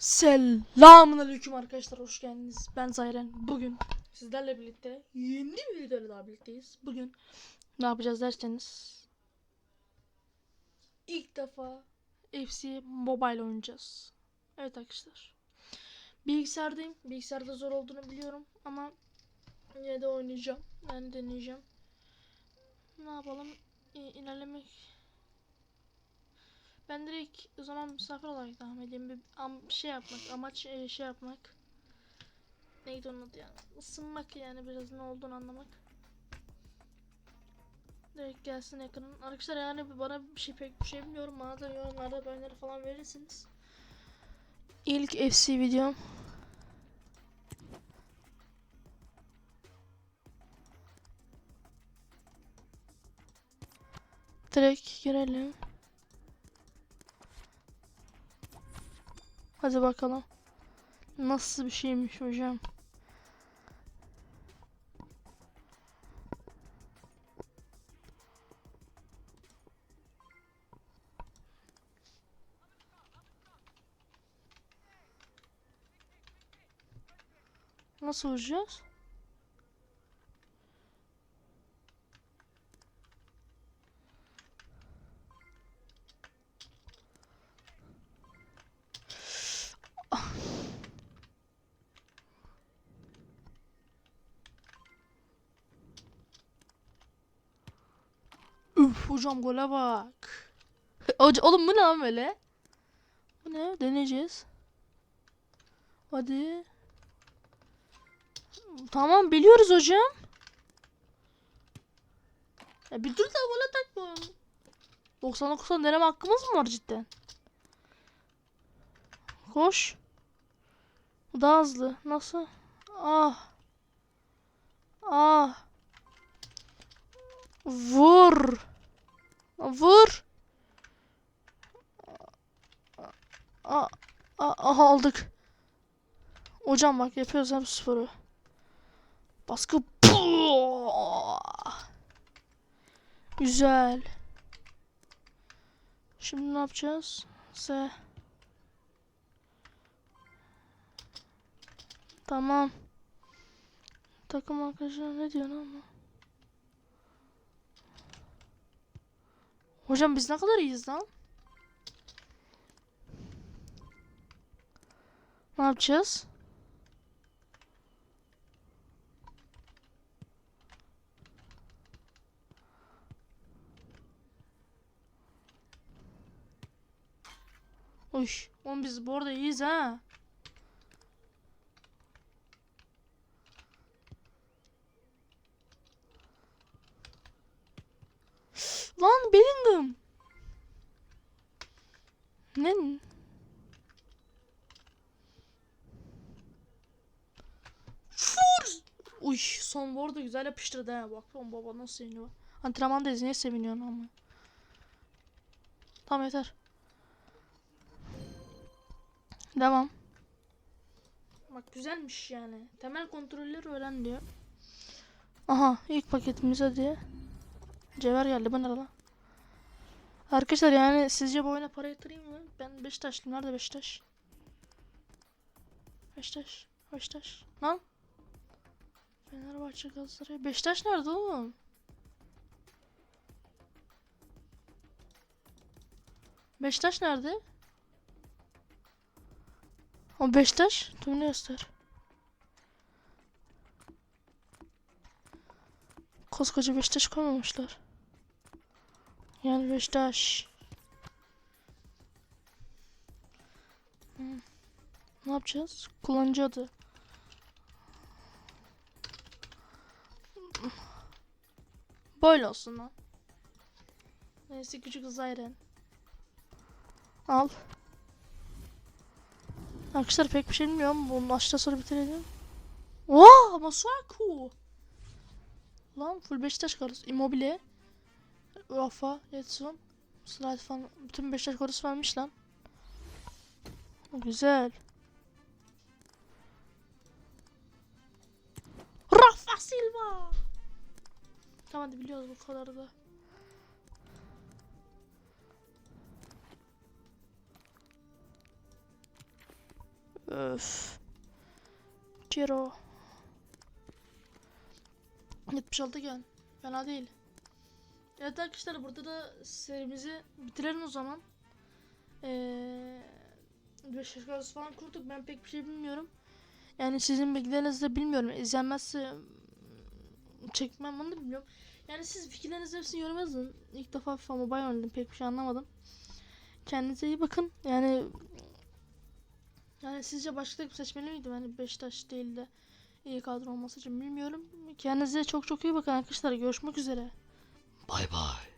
Selamünaleyküm arkadaşlar hoş geldiniz. Ben Zayren. Bugün sizlerle birlikte yeni bir videoyla daha birlikteyiz. Bugün ne yapacağız derseniz ilk defa FC Mobile oynayacağız. Evet arkadaşlar. Bilgisayardayım. Bilgisayarda zor olduğunu biliyorum ama yine de oynayacağım. Yani deneyeceğim. Ne yapalım? İlerlemek ben direkt o zaman misafir olarak devam edeyim. Bir am- şey yapmak, amaç e, şey yapmak. Neydi onun adı yani? Isınmak yani biraz ne olduğunu anlamak. Direkt gelsin ekranın. Arkadaşlar yani bana bir şey pek bir şey bilmiyorum. Bana da yorumlarda öneri falan verirsiniz. İlk FC videom. Direkt girelim. Hadi bakalım. Nasıl bir şeymiş hocam? Nasıl vuracağız? Üf hocam gole bak. Hoca, oğlum bu ne lan böyle? Bu ne? Deneyeceğiz. Hadi. Tamam biliyoruz hocam. Ya bir dur da gol atak bu. 99'dan deneme hakkımız mı var cidden? Koş. Daha hızlı. Nasıl? Ah. Ah. Vur. Vur. Aha aldık. Hocam bak yapıyoruz hem sporu. Baskı. Güzel. Şimdi ne yapacağız? S. Tamam. Takım arkadaşlar ne diyorsun ama? Hocam biz ne kadar iyiyiz lan? Ne yapacağız? Uş, oğlum biz bu arada iyiyiz ha. Lan Bellingham. Ne? Fur! Uy son bu güzel yapıştırdı ha. Bak lan baba nasıl seviniyor. Antrenmandayız niye seviniyorsun ama. Tamam yeter. Devam. Bak güzelmiş yani. Temel kontrolleri öğren diyor. Aha ilk paketimiz hadi. Cevher geldi bu ne lan? Arkadaşlar yani sizce bu oyuna para yatırayım mı? Ben Beşiktaşlıyım. Nerede Beşiktaş? Beşiktaş. Beşiktaş. Lan. Fenerbahçe Galatasaray. Beşiktaş nerede oğlum? Beşiktaş nerede? O Beşiktaş. Tümünü göster. Koskoca Beşiktaş koymamışlar. Yani Beşiktaş. Hmm. Ne yapacağız? Kullanıcı adı. Böyle olsun lan. Neyse küçük Zayren. Al. Arkadaşlar pek bir şey bilmiyorum. Bunu başta sonra bitirelim. Oha Masuaku. Lan full Beşiktaş karısı. Immobile. Rafa, Edson. Slide falan. Bütün Beşiktaş korusu vermiş lan. Güzel. Rafa Silva. Tamam hadi biliyoruz bu kadar da. Öf. Ciro. 76 gel. Fena değil. Evet arkadaşlar burada da serimizi bitirelim o zaman. Ee, 5 yaş falan kurduk. Ben pek bir şey bilmiyorum. Yani sizin bilgilerinizi de bilmiyorum. İzlenmezse mm, çekmem onu da bilmiyorum. Yani siz fikirlerinizi hepsini yorum yazın. İlk defa FIFA Mobile oynadım. Pek bir şey anlamadım. Kendinize iyi bakın. Yani yani sizce başka takım seçmeli miydim? Hani Beşiktaş değil de iyi kadro olması için bilmiyorum. Kendinize çok çok iyi bakın arkadaşlar. Görüşmek üzere. Bay bay.